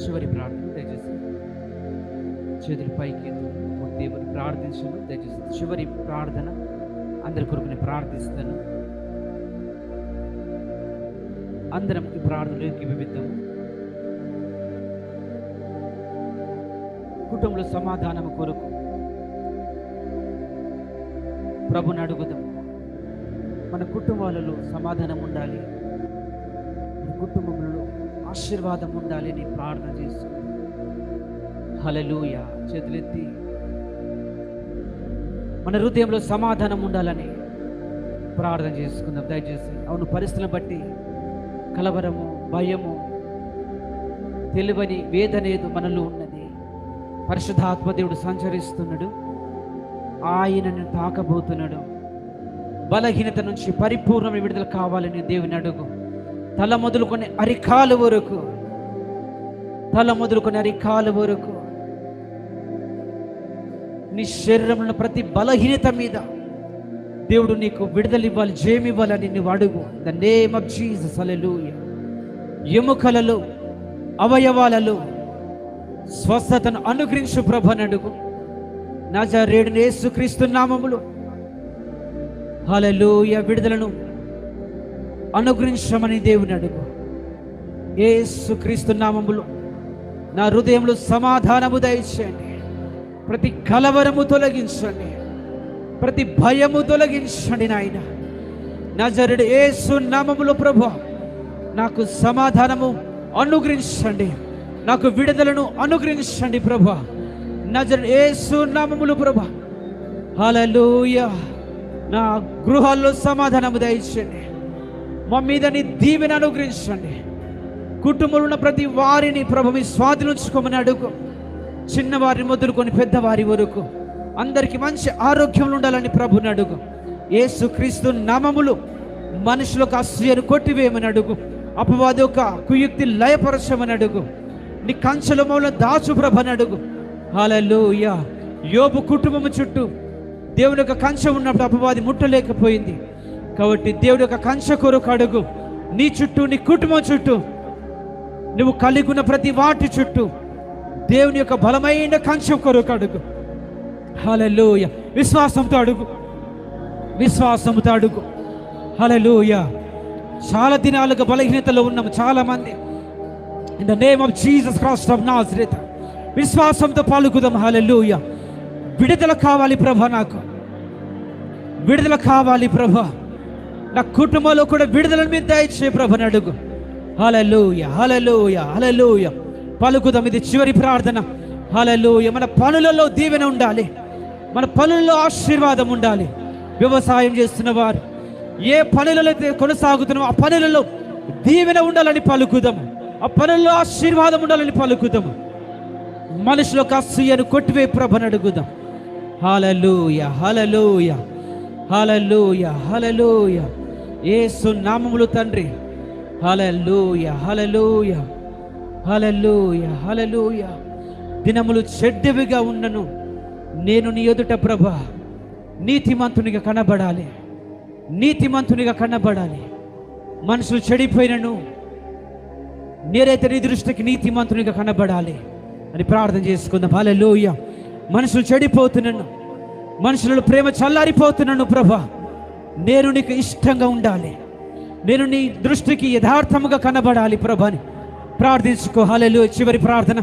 చివరి ప్రార్థన దయచేసి చేతులు పైకి దేవుని ప్రార్థించను దయచేసి చివరి ప్రార్థన అందరి కొరకు నేను ప్రార్థిస్తాను. అందరం ఈ ప్రార్థనలోకి వివిద్దాము కుటుంబంలో సమాధానం కొరకు ప్రభుని అడుగుదాం. మన కుటుంబాలలో సమాధానం ఉండాలి. మన కుటుంబంలో ఆశీర్వాదం ఉండాలి నీ ప్రార్థన చేస్తున్నాం హలలుయ చేతులెత్తి. మన హృదయంలో సమాధానం ఉండాలని ప్రార్థన చేసుకుందాం. దయచేసి అవును పరిస్థితులను బట్టి కలవరము భయము తెలివని వేదనేదు మనలో ఉన్నది. పరిశుద్ధాత్మదేవుడు సంచరిస్తున్నాడు. ఆయనను తాకబోతున్నాడు. బలహీనత నుంచి పరిపూర్ణమైన విడుదల కావాలని దేవుని అడుగు. తల మొదలుకొని అరికాలు వరకు. తల మొదలుకొని అరికాలు వరకు. నీ శరీరంలో ప్రతి బలహీనత మీద దేవుడు నీకు విడుదల ఇవ్వాలి జయమివ్వాలని నువ్వు అడుగు. ద నేమ్ ఆఫ్ జీసస్ అలెలు ఎముకలలో అవయవాలలో స్వస్థతను అనుగ్రహించు ప్రభని అడుగు. నాజరేడు నేసు క్రీస్తు నామములు. హల్లెలూయా విడుదలను అనుగ్రహించమని దేవుని అడుగు. ఏసుక్రీస్తు నామములు నా హృదయంలో సమాధానము దయచేయండి. ప్రతి కలవరము తొలగించండి. ప్రతి భయము తొలగించండి నాయన. నజరుడు ఏసు నామములు ప్రభు నాకు సమాధానము అనుగ్రహించండి. నాకు విడుదలను అనుగ్రహించండి ప్రభు. నజరుడు ఏసు నామములు ప్రభు. హలలుయ నా గృహాల్లో సమాధానము దయచేయండి. మా మీద నీ దీవెన అనుగ్రహించండి. కుటుంబంలో ఉన్న ప్రతి వారిని ప్రభు మీ స్వాధీనించుకోమని అడుగు. చిన్నవారిని మొదలుకొని పెద్దవారి వరకు అందరికీ మంచి ఆరోగ్యంలో ఉండాలని ప్రభుని అడుగు. ఏసు క్రీస్తు నామములు మనుషులకు అసూయను కొట్టివేయమని అడుగు. అపవాది ఒక కుయుక్తి లయపరచమని అడుగు. నీ కంచెల మూల దాచు ప్రభని అడుగు. హల్లెలూయా. యోబు కుటుంబము చుట్టూ దేవుని యొక్క కంచె ఉన్నప్పుడు అపవాది ముట్టలేకపోయింది. కాబట్టి దేవుడు యొక్క కంచె కొరకు అడుగు. నీ చుట్టూ నీ కుటుంబం చుట్టూ నువ్వు కలిగి ఉన్న ప్రతి వాటి చుట్టూ దేవుని యొక్క బలమైన కంచెం కొరకు అడుగు. హలలోయ విశ్వాసంతో అడుగు. విశ్వాసంతో అడుగు. హలలోయ చాలా దినాలుగా బలహీనతలో ఉన్నాము చాలా మంది in the name of Jesus Christ of Nazareth విశ్వాసంతో పలుకుదాం హలలోయ విడుదల కావాలి ప్రభ నాకు. విడుదల కావాలి ప్రభ. నా కుటుంబంలో కూడా విడుదలను మీద దయచే ప్రభుని అడుగు. హలలోయ హలలోయ హలలోయ పలుకుదాం ఇది చివరి ప్రార్థన. హలలోయ మన పనులలో దీవెన ఉండాలి. మన పనులలో ఆశీర్వాదం ఉండాలి. వ్యవసాయం చేస్తున్న వారు ఏ పనులలో అయితే కొనసాగుతున్నామో ఆ పనులలో దీవెన ఉండాలని పలుకుదాం. ఆ పనుల్లో ఆశీర్వాదం ఉండాలని పలుకుదాం. మనుషులకు అసూయను కొట్టివే ప్రభను అడుగుదాం. హలలోయ హలలోయ హలలోయ హలలోయ ఏసు నామములు తండ్రి. హలలోయ హలలోయ హలలోయ హలలోయ దినములు చెడ్డవిగా ఉన్నను. నేను నీ ఎదుట ప్రభ. నీతిమంతునిగా కనబడాలి. నీతిమంతునిగా కనబడాలి. మనుషులు చెడిపోయినను. నేనైతే నీ దృష్టికి నీతిమంతునిగా కనబడాలి అని ప్రార్థన చేసుకుందాం. హల్లెలూయ. మనుషులు చెడిపోతున్నాను. మనుషులలో ప్రేమ చల్లారిపోతున్నాను ప్రభా. నేను నీకు ఇష్టంగా ఉండాలి. నేను నీ దృష్టికి యథార్థముగా కనబడాలి ప్రభాని ప్రార్థించుకో. హల్లెలూయ. చివరి ప్రార్థన.